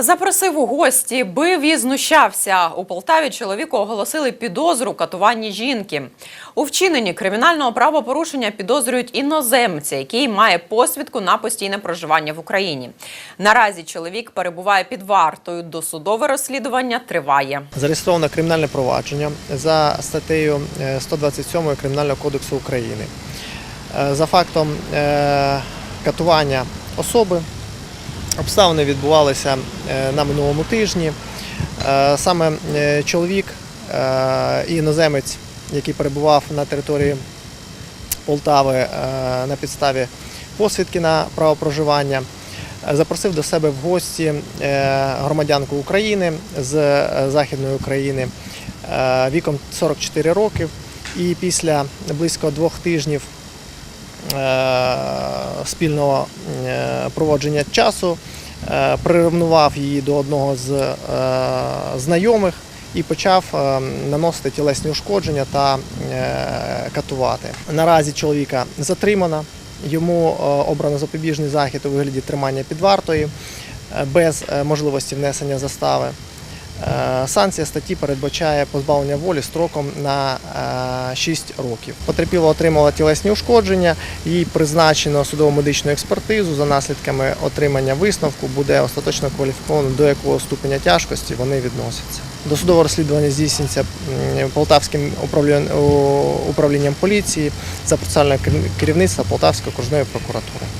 Запросив у гості, бив і знущався. У Полтаві чоловіку оголосили підозру катуванні жінки. У вчиненні кримінального правопорушення підозрюють іноземця, який має посвідку на постійне проживання в Україні. Наразі чоловік перебуває під вартою. Досудове розслідування триває. Зареєстровано кримінальне провадження за статтею е, 127 Кримінального кодексу України. Е, За фактом е, катування особи обставини відбувалися е, на минулому тижні. Е, Саме е, чоловік і іноземець, який перебував на території Полтави на підставі посвідки на право проживання, запросив до себе в гості громадянку України з Західної України віком 44 роки. І після близько двох тижнів спільного е, проводження часу е, приревнував її до одного з е, знайомих і почав е, наносити тілесні ушкодження та е, катувати. Наразі чоловіка затримано. Йому е, обрано запобіжний захід у вигляді тримання під вартою е, без е, можливості внесення застави. Е, Санкція статті передбачає позбавлення волі строком на е, 6 років. Потерпіла отримала тілесні ушкодження, їй призначено судово медичну експертизу. За наслідками отримання висновку буде остаточно кваліфіковано до якого ступеня тяжкості вони відносяться. Досудове розслідування здійснюється Полтавським управлінням, поліції за процесуальне керівництво Полтавської окружної прокуратури.